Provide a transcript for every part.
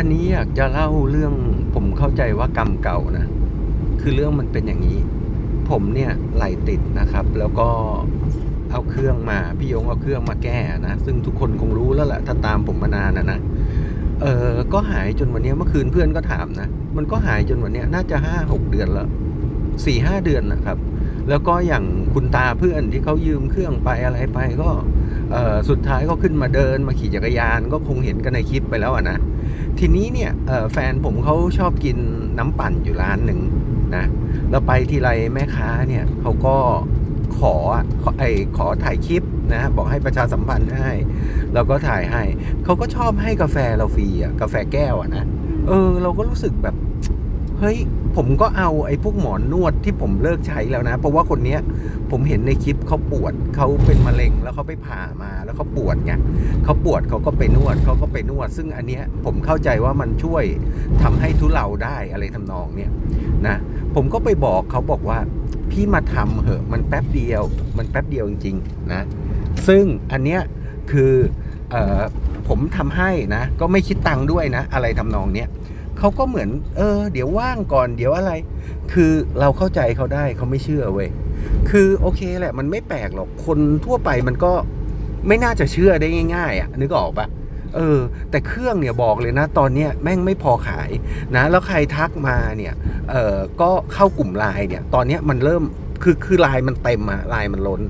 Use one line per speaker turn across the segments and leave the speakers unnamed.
อันนี้อยากจะเล่าเรื่องผมเข้าใจว่ากรรมเก่านะ คือเรื่องมันเป็นอย่างนี้ ผมเนี่ยไหลติดนะครับ แล้วก็เอาเครื่องมา พี่ยงเอาเครื่องมาแก้นะ ซึ่งทุกคนคงรู้แล้วแหละถ้าตามผมมานานนะนะเออก็หายจนวันนี้เมื่อคืนเพื่อนก็ถามนะ มันก็หายจนวันนี้น่าจะห้าหกเดือนแล้วสี่ห้าเดือนนะครับ แล้วก็อย่างคุณตาเพื่อนที่เขายืมเครื่องไปอะไรไปก็ สุดท้ายก็ขึ้นมาเดินมาขี่จักรยานก็คงเห็นกันในคลิปไปแล้วอะนะ ทีนี้เนี่ยแฟนผมเขาชอบกินน้ำปั่นอยู่ร้านหนึ่งนะแล้วไปทีไรแม่ค้าเนี่ยเขาก็ขอขอไอขอถ่ายคลิปนะบอกให้ประชาสัมพันธ์ให้ เราก็ถ่ายให้ เขาก็ชอบให้กาแฟเราฟรีอะกาแฟแก้วอะนะเออ เราก็รู้สึกแบบ เฮ้ยผมก็เอาไอ้พวกหมอนนวดที่ผมเลิกใช้แล้วนะ เพราะว่าคนเนี้ยผมเห็นในคลิปเขาปวดเขาเป็นมะเร็งแล้วเขาไปผ่ามาแล้วเขาปวดไงเขาปวดเขาก็ไปนวดเขาก็ไปนวด ซึ่งอันเนี้ยผมเข้าใจว่ามันช่วยทำให้ทุเลาได้อะไรทำนองเนี้ยนะผมก็ไปบอกเขาบอกว่าพี่มาทำเหอะมันแป๊บเดียว มันแป๊บเดียวจริงๆนะซึ่งอันเนี้ยคือเออผมทำให้นะก็ไม่คิดตังค์ด้วยนะ อะไรทำนองเนี้ย เขาก็เหมือน เออ เดี๋ยวว่างก่อนเดี๋ยวอะไร คือเราเข้าใจเขาได้เขาไม่เชื่อเว้ยคือโอเคแหละ มันไม่แปลกหรอกคนทั่วไปมันก็ไม่น่าจะเชื่อได้ง่าย ๆอะนึกออกปะเออ แต่เครื่องเนี่ยบอกเลยนะ ตอนเนี้ยแม่งไม่พอขายนะ แล้วใครทักมาเนี่ยเออก็เข้ากลุ่มไลน์เนี่ย ตอนเนี้ยมันเริ่มคือคือไลน์มันเต็มอะไลน์มันล้น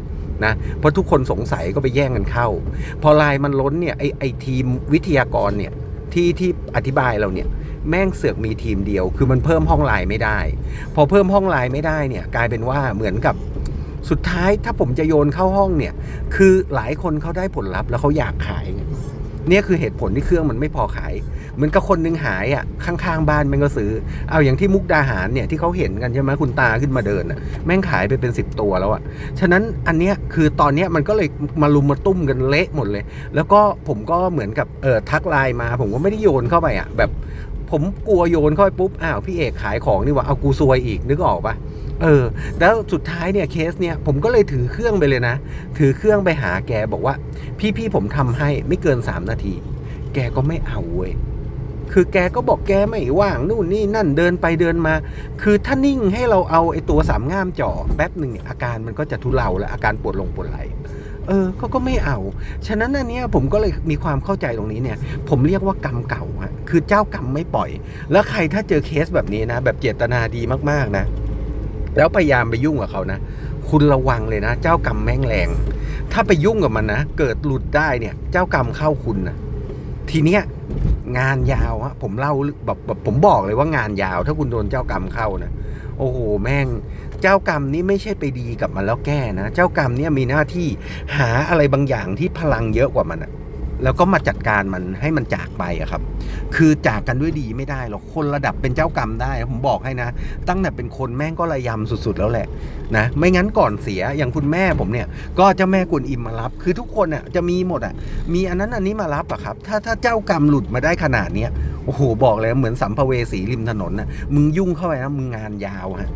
นะเพราะทุกคนสงสัยก็ไปแย่งกันเข้า พอไลน์มันล้นเนี่ยไอไอทีมวิทยากรเนี่ย ที่ที่อธิบายเราเนี่ยแม่งเสือกมีทีมเดียว คือมันเพิ่มห้องไลน์ไม่ได้ พอเพิ่มห้องไลน์ไม่ได้เนี่ยกลายเป็นว่าเหมือนกับสุดท้ายถ้าผมจะโยนเข้าห้องเนี่ย คือหลายคนเขาได้ผลลัพธ์แล้วเขาอยากขายเนี่ยคือเหตุผลที่เครื่องมันไม่พอขาย เหมือนกับคนหนึงหายอะข้างๆบ้านแม่งก็ซื้อ เอาอย่างที่มุกดาหารเนี่ยที่เขาเห็นกันใช่ไหมคุณตาขึ้นมาเดินอะแม่งขายไปเป็นสิบตัวแล้วอะฉะนั้นอันเนี้ยคือตอนเนี้ยมันก็เลยมาลุมมาตุ้มกันเละหมดเลย แล้วก็ผมก็เหมือนกับเออทักไลน์มา ผมก็ไม่ได้โยนเข้าไปอะแบบผมกลัวโยนเข้าไปปุ๊บอ้าวพี่เอกขายของนี่ว่าเอากูซวยอีกนึกออกปะเออ แล้วสุดท้ายเนี่ยเคสเนี่ยผมก็เลยถือเครื่องไปเลยนะ ถือเครื่องไปหาแกบอกว่า พี่พี่ผมทำให้ไม่เกิน 3 นาที แกก็ไม่เอาเว้ย คือแกก็บอกแกไม่ว่างนู่นนี่นั่นเดินไปเดินมา คือถ้านิ่งให้เราเอาไอ้ตัวสามง่ามจ่อแป๊บหนึ่งเนี่ยอาการมันก็จะทุเลาแล้วอาการปวดลงปวดไหลเออเขาก็ไม่เอา ฉะนั้นอันนี้ผมก็เลยมีความเข้าใจตรงนี้เนี่ย ผมเรียกว่ากรรมเก่าฮะคือเจ้ากรรมไม่ปล่อย แล้วใครถ้าเจอเคสแบบนี้นะ แบบเจตนาดีมากๆนะ แล้วพยายามไปยุ่งกับเขานะ คุณระวังเลยนะ เจ้ากรรมแม่งแรง ถ้าไปยุ่งกับมันนะ เกิดหลุดได้เนี่ย เจ้ากรรมเข้าคุณนะทีเนี้ย งานยาวฮะผมเล่าแบบแบบผมบอกเลยว่างานยาว ถ้าคุณโดนเจ้ากรรมเข้านะโอ้โหแม่ง เจ้ากรรมนี้ไม่ใช่ไปดีกับมันแล้วแก้นะ เจ้ากรรมเนี่ยมีหน้าที่หาอะไรบางอย่างที่พลังเยอะกว่ามันอะ แล้วก็มาจัดการมันให้มันจากไปอะครับ คือจากกันด้วยดีไม่ได้หรอกคนระดับเป็นเจ้ากรรมได้ผมบอกให้นะ ตั้งแต่เป็นคนแม่งก็ระยำสุดๆแล้วแหละนะไม่งั้นก่อนเสียอย่างคุณแม่ผมเนี่ย ก็เจ้าแม่กวนอิมมารับ คือทุกคนอะจะมีหมดอะมีอันนั้นอันนี้มารับอะครับ ถ้าถ้าเจ้ากรรมหลุดมาได้ขนาดเนี้ยโอ้โหบอกเลยเหมือนสัมภเวสีริมถนนนะมึงยุ่งเข้าไปนะมึงงานยาวฮะ